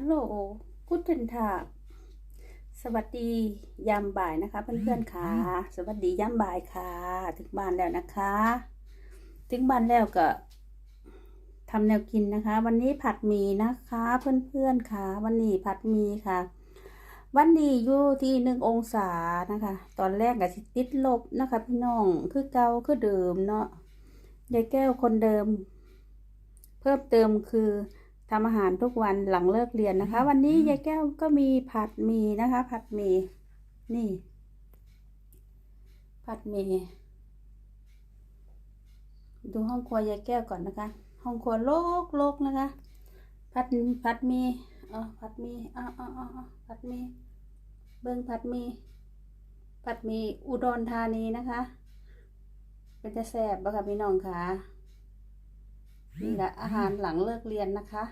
ฮัลโหลกุดเทนทาสวัสดียามบ่ายนะคะ เพื่อนๆค่ะ สวัสดียามบ่ายค่ะ ถึงบ้านแล้วนะคะ ถึงบ้านแล้วก็ทำแนวกินนะคะ วันนี้ผัดหมี่นะคะ เพื่อนๆค่ะ วันนี้ผัดหมี่ค่ะ วันนี้อยู่ที่หนึ่งองศานะคะ ตอนแรกก็สิติดลบนะคะ พี่น้องคือเกาคือเดิมเนาะยายแก้วคนเดิม เพิ่มเติมคือ ทำอาหารทุกวันหลังเลิกเรียนนะคะ วันนี้ยายแก้วก็มีผัดหมี่นะคะ ผัดหมี่นี่ ผัดหมี่ดูห้องครัวยายแก้วก่อนนะคะ ห้องครัวโลกโลกนะคะ ผัดผัดหมี่เออผัดหมี่อ๋ออ๋ออ๋อผัดหมี่เบิ้งผัดหมี่ผัดหมี่อุดรธานีนะคะ เป็นจะแซ่บบ่ค่ะพี่น้องคะ นี่แหละอาหารหลังเลิกเรียนนะคะ